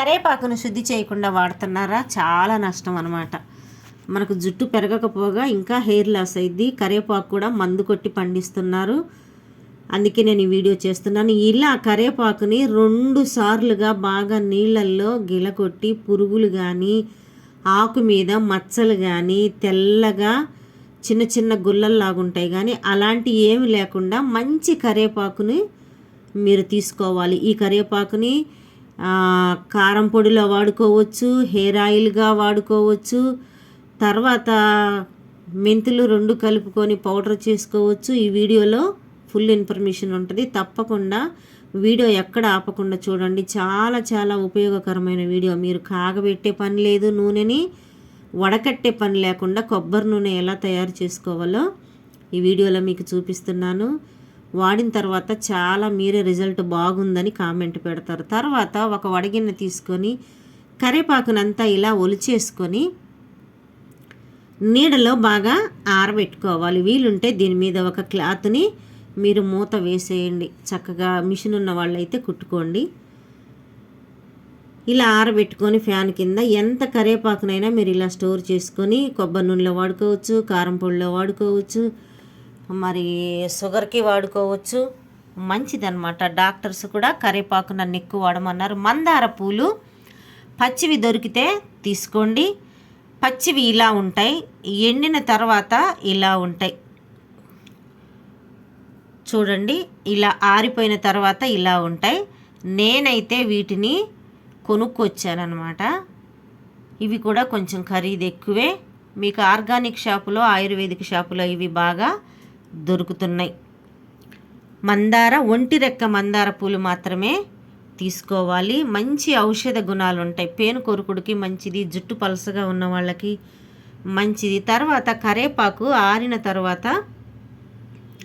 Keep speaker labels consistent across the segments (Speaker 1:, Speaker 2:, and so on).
Speaker 1: కరేపాకును శుద్ధి చేయకుండా వాడుతున్నారా? చాలా నష్టం అనమాట మనకు జుట్టు పెరగకపోగా ఇంకా హెయిర్ లాస్ అయింది కరేపాకు కూడా మందు కొట్టి పండిస్తున్నారు. అందుకే నేను ఈ వీడియో చేస్తున్నాను. ఇలా కరేపాకుని రెండు సార్లుగా బాగా నీళ్ళల్లో గిలకొట్టి పురుగులు కానీ ఆకు మీద మచ్చలు కానీ తెల్లగా చిన్న చిన్న గుల్లల్లాగుంటాయి కానీ అలాంటి ఏమి లేకుండా మంచి కరేపాకుని మీరు తీసుకోవాలి. ఈ కరివేపాకుని కారం పొడిలో వాడుకోవచ్చు హెయిర్ ఆయిల్గా వాడుకోవచ్చు తర్వాత మెంతులు రెండు కలుపుకొని పౌడర్ చేసుకోవచ్చు. ఈ వీడియోలో ఫుల్ ఇన్ఫర్మేషన్ ఉంటుంది. తప్పకుండా వీడియో ఎక్కడ ఆపకుండా చూడండి. చాలా చాలా ఉపయోగకరమైన వీడియో. మీరు కాగబెట్టే పని లేదు నూనెని వడకట్టే పని లేకుండా కొబ్బరి నూనె ఎలా తయారు చేసుకోవాలో ఈ వీడియోలో మీకు చూపిస్తున్నాను. వాడిన తర్వాత చాలా మీరే రిజల్ట్ బాగుందని కామెంట్ పెడతారు. తర్వాత ఒక వడగిన్నె తీసుకొని కరివేపాకునంతా ఇలా ఒలిచేసుకొని నీడలో బాగా ఆరబెట్టుకోవాలి. వీలుంటే దీని మీద ఒక క్లాత్ని మీరు మూత వేసేయండి. చక్కగా మిషన్ ఉన్న వాళ్ళైతే కుట్టుకోండి. ఇలా ఆరబెట్టుకొని ఫ్యాన్ కింద ఎంత కరివేపాకునైనా మీరు ఇలా స్టోర్ చేసుకొని కొబ్బరి నూనెలో వాడుకోవచ్చు కారం పొడిలో వాడుకోవచ్చు మరి షుగర్కి వాడుకోవచ్చు. మంచిదన్నమాట. డాక్టర్స్ కూడా కరివేపాకు నన్ను ఎక్కువ వాడమన్నారు. మందార పూలు పచ్చివి దొరికితే తీసుకోండి. పచ్చివి ఇలా ఉంటాయి. ఎండిన తర్వాత ఇలా ఉంటాయి. చూడండి. ఇలా ఆరిపోయిన తర్వాత ఇలా ఉంటాయి. నేనైతే వీటిని కొనుక్కొచ్చానమాట ఇవి కూడా కొంచెం ఖరీదు ఎక్కువే. మీకు ఆర్గానిక్ షాపులో ఆయుర్వేదిక్ షాపులో ఇవి బాగా దొరుకుతున్నాయి. మందార ఒంటి రెక్క మందార పూలు మాత్రమే తీసుకోవాలి. మంచి ఔషధ గుణాలు ఉంటాయి. పేను కొరుకుడికి మంచిది జుట్టు పలసగా ఉన్న వాళ్ళకి మంచిది. తర్వాత కరేపాకు ఆరిన తర్వాత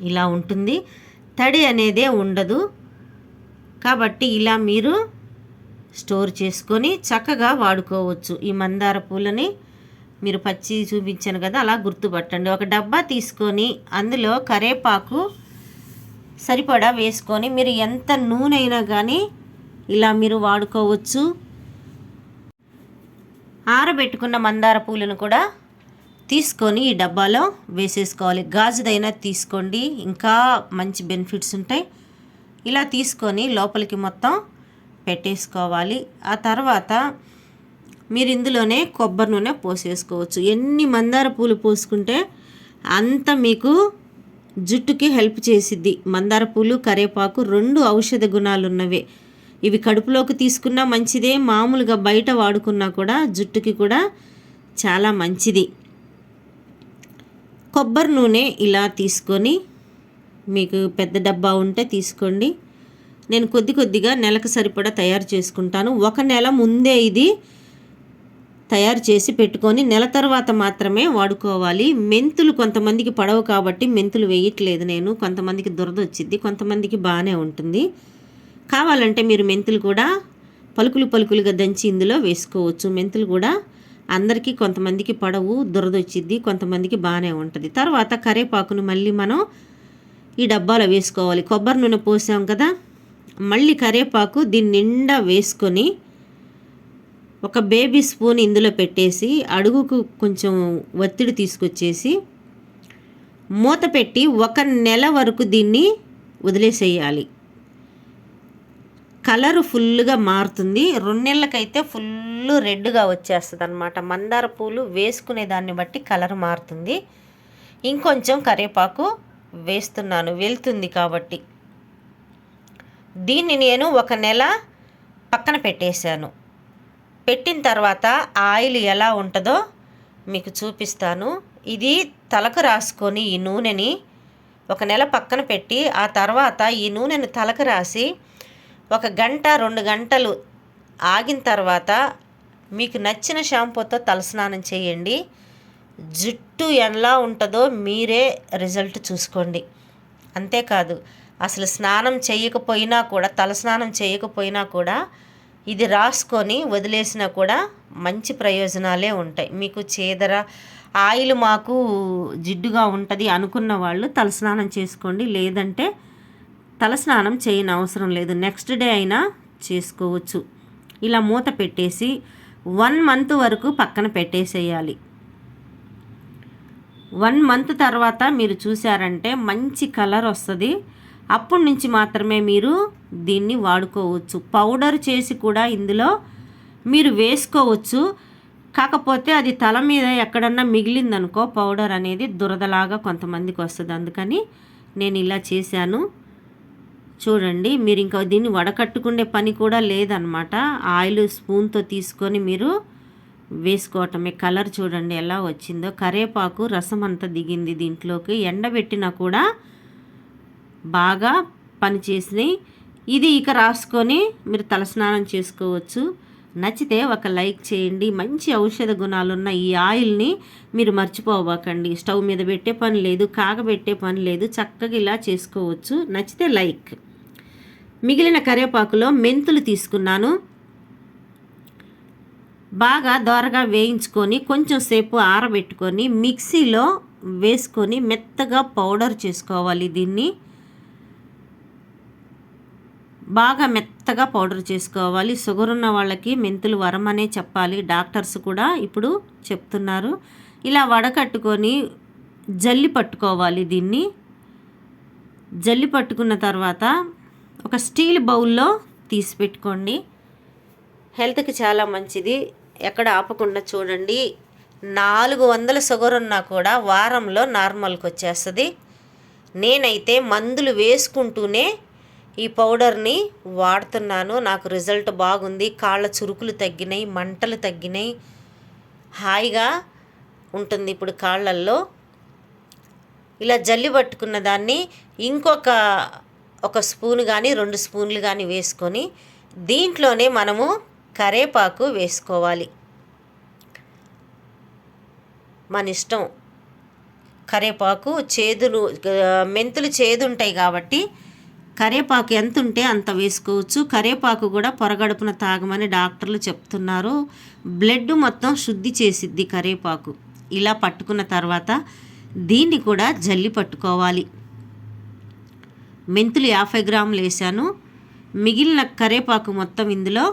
Speaker 1: ఇలా ఉంటుంది. తడి అనేదే ఉండదు. కాబట్టి ఇలా మీరు స్టోర్ చేసుకొని చక్కగా వాడుకోవచ్చు ఈ మందార పూలని. మీరు పచ్చి చూపించాను కదా అలా గుర్తుపట్టండి. ఒక డబ్బా తీసుకొని అందులో కరేపాకు సరిపడా వేసుకొని మీరు ఎంత నూనె అయినా కానీ ఇలా మీరు వాడుకోవచ్చు. ఆరబెట్టుకున్న మందార పూలను కూడా తీసుకొని ఈ డబ్బాలో వేసేసుకోవాలి. గాజుదైనా తీసుకోండి. ఇంకా మంచి బెనిఫిట్స్ ఉంటాయి. ఇలా తీసుకొని లోపలికి మొత్తం పెట్టేసుకోవాలి. ఆ తర్వాత మీరు ఇందులోనే కొబ్బరి నూనె పోసేసుకోవచ్చు. ఎన్ని మందార పూలు పోసుకుంటే అంత మీకు జుట్టుకి హెల్ప్ చేసిద్ది. మందార పూలు కరేపాకు రెండు ఔషధ గుణాలు ఉన్నవే ఇవి కడుపులోకి తీసుకున్నా మంచిదే. మామూలుగా బయట వాడుకున్నా కూడా జుట్టుకి కూడా చాలా మంచిది. కొబ్బరి నూనె ఇలా తీసుకొని మీకు పెద్ద డబ్బా ఉంటే తీసుకోండి. నేను కొద్ది కొద్దిగా నెలకు సరిపడా తయారు చేసుకుంటాను. ఒక నెల ముందే ఇది తయారు చేసి పెట్టుకొని నెల తర్వాత మాత్రమే వాడుకోవాలి. మెంతులు కొంతమందికి పడవు కాబట్టి మెంతులు వేయట్లేదు నేను. కొంతమందికి దురద వచ్చింది కొంతమందికి బాగానే ఉంటుంది. కావాలంటే మీరు మెంతులు కూడా పలుకులు పలుకులుగా దంచి ఇందులో వేసుకోవచ్చు. మెంతులు కూడా అందరికీ కొంతమందికి పడవు దురదొచ్చిద్ది కొంతమందికి బాగానే ఉంటుంది. తర్వాత కరేపాకును మళ్ళీ మనం ఈ డబ్బాలో వేసుకోవాలి. కొబ్బరి నూనె పోసాం కదా? మళ్ళీ కరేపాకు దీని నిండా వేసుకొని ఒక బేబీ స్పూన్ ఇందులో పెట్టేసి అడుగుకు కొంచెం ఒత్తిడి తీసుకొచ్చేసి మూత పెట్టి ఒక నెల వరకు దీన్ని వదిలేసేయాలి. కలరు ఫుల్గా మారుతుంది. రెండు నెలలకైతే ఫుల్ రెడ్గా వచ్చేస్తుంది అనమాట మందార పూలు వేసుకునే దాన్ని బట్టి కలర్ మారుతుంది. ఇంకొంచెం కరివేపాకు వేస్తున్నాను. వెళ్తుంది కాబట్టి. దీన్ని నేను ఒక నెల పక్కన పెట్టేశాను. పెట్టిన తర్వాత ఆయిల్ ఎలా ఉంటుందో మీకు చూపిస్తాను. ఇది తలకు రాసుకొని ఈ నూనెని ఒక నెల పక్కన పెట్టి ఆ తర్వాత ఈ నూనెను తలకు రాసి ఒక గంట రెండు గంటలు ఆగిన తర్వాత మీకు నచ్చిన షాంపూతో తలస్నానం చేయండి. జుట్టు ఎలా ఉంటుందో మీరే రిజల్ట్ చూసుకోండి. అంతేకాదు అసలు స్నానం చేయకపోయినా కూడా తలస్నానం చేయకపోయినా కూడా ఇది రాసుకొని వదిలేసినా కూడా మంచి ప్రయోజనాలే ఉంటాయి. మీకు చేదర ఆయిల్ మాకు జిడ్డుగా ఉంటుంది అనుకున్న వాళ్ళు తలస్నానం చేసుకోండి. లేదంటే తలస్నానం చేయని అవసరం లేదు. నెక్స్ట్ డే అయినా చేసుకోవచ్చు. ఇలా మూత పెట్టేసి వన్ మంత్ వరకు పక్కన పెట్టేసేయాలి. వన్ మంత్ తర్వాత మీరు చూసారంటే మంచి కలర్ వస్తుంది. అప్పటి నుంచి మాత్రమే మీరు దీన్ని వాడుకోవచ్చు. పౌడర్ చేసి కూడా ఇందులో మీరు వేసుకోవచ్చు. కాకపోతే అది తల మీద ఎక్కడన్నా మిగిలిందనుకో పౌడర్ అనేది దురదలాగా కొంతమందికి వస్తుంది. అందుకని నేను ఇలా చేశాను. చూడండి మీరు ఇంకా దీన్ని వడకట్టుకునే పని కూడా లేదనమాట. ఆయిల్ స్పూన్తో తీసుకొని మీరు వేసుకోవటమే. కలర్ చూడండి ఎలా వచ్చిందో. కరేపాకు రసం అంతా దిగింది దీంట్లోకి. ఎండబెట్టినా కూడా బాగా పనిచేసినాయి. ఇది ఇక రాసుకొని మీరు తలస్నానం చేసుకోవచ్చు. నచ్చితే ఒక లైక్ చేయండి. మంచి ఔషధ గుణాలున్న ఈ ఆయిల్ని మీరు మర్చిపోవకండి. స్టవ్ మీద పెట్టే పని లేదు కాగబెట్టే పని లేదు చక్కగా ఇలా చేసుకోవచ్చు. నచ్చితే లైక్. మిగిలిన కరివేపాకులో మెంతులు తీసుకున్నాను. బాగా దోరగా వేయించుకొని కొంచెం సేపు ఆరబెట్టుకొని మిక్సీలో వేసుకొని మెత్తగా పౌడర్ చేసుకోవాలి దీన్ని. బాగా మెత్తగా పౌడర్ చేసుకోవాలి. షుగర్ ఉన్న వాళ్ళకి మెంతులు వరం అనే చెప్పాలి. డాక్టర్స్ కూడా ఇప్పుడు చెప్తున్నారు. ఇలా వడకట్టుకొని జల్లి పట్టుకోవాలి దీన్ని. జల్లి పట్టుకున్న తర్వాత ఒక స్టీల్ బౌల్లో తీసి పెట్టుకోండి. హెల్త్కి చాలా మంచిది. ఎక్కడ ఆపకుండా చూడండి. నాలుగు వందల షుగర్ ఉన్నా కూడా వారంలో నార్మల్కి వచ్చేస్తుంది. నేనైతే మందులు వేసుకుంటూనే ఈ పౌడర్ని వాడుతున్నాను. నాకు రిజల్ట్ బాగుంది. కాళ్ళ చురుకులు తగ్గినాయి మంటలు తగ్గినాయి. హాయిగా ఉంటుంది ఇప్పుడు కాళ్ళల్లో. ఇలా జల్లి పట్టుకున్న దాన్ని ఇంకొక ఒక స్పూన్ కానీ రెండు స్పూన్లు కానీ వేసుకొని దీంట్లోనే మనము కరేపాకు వేసుకోవాలి. మన ఇష్టం. కరేపాకు చేదులు మెంతులు చేదు ఉంటాయి కాబట్టి కరేపాకు ఎంత ఉంటే అంత వేసుకోవచ్చు. కరేపాకు కూడా పొరగడుపున తాగమని డాక్టర్లు చెప్తున్నారు. బ్లడ్ మొత్తం శుద్ధి చేసిద్ది కరేపాకు. ఇలా పట్టుకున్న తర్వాత దీన్ని కూడా జల్లి పట్టుకోవాలి. మెంతులు యాభై గ్రాములు వేసాను మిగిలిన కరేపాకు మొత్తం ఇందులో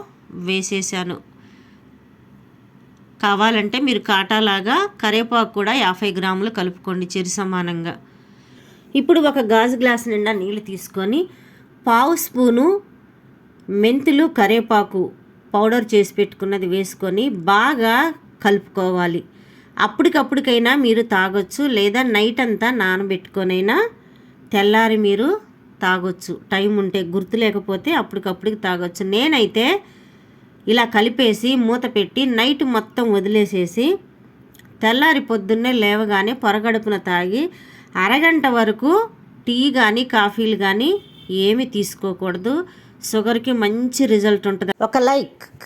Speaker 1: వేసేసాను కావాలంటే మీరు కాటాలాగా కరేపాకు కూడా యాభై గ్రాములు కలుపుకోండి చెరి సమానంగా ఇప్పుడు ఒక గాజు గ్లాస్ నిండా నీళ్ళు తీసుకొని పావు స్పూను మెంతులు కరేపాకు పౌడర్ చేసి పెట్టుకున్నది వేసుకొని బాగా కలుపుకోవాలి. అప్పటికప్పటికైనా మీరు తాగొచ్చు లేదా నైట్ అంతా నానబెట్టుకొనైనా తెల్లారి మీరు తాగొచ్చు. టైం ఉంటే గుర్తు లేకపోతే అప్పటికప్పటికి తాగొచ్చు. నేనైతే ఇలా కలిపేసి మూత పెట్టి నైట్ మొత్తం వదిలేసేసి తెల్లారి పొద్దున్నే లేవగానే పొరగడుపున తాగి అరగంట వరకు టీ కానీ కాఫీలు కానీ ఏమి తీసుకోకూడదు. షుగర్కి మంచి రిజల్ట్ ఉంటుంది. ఒక లైక్.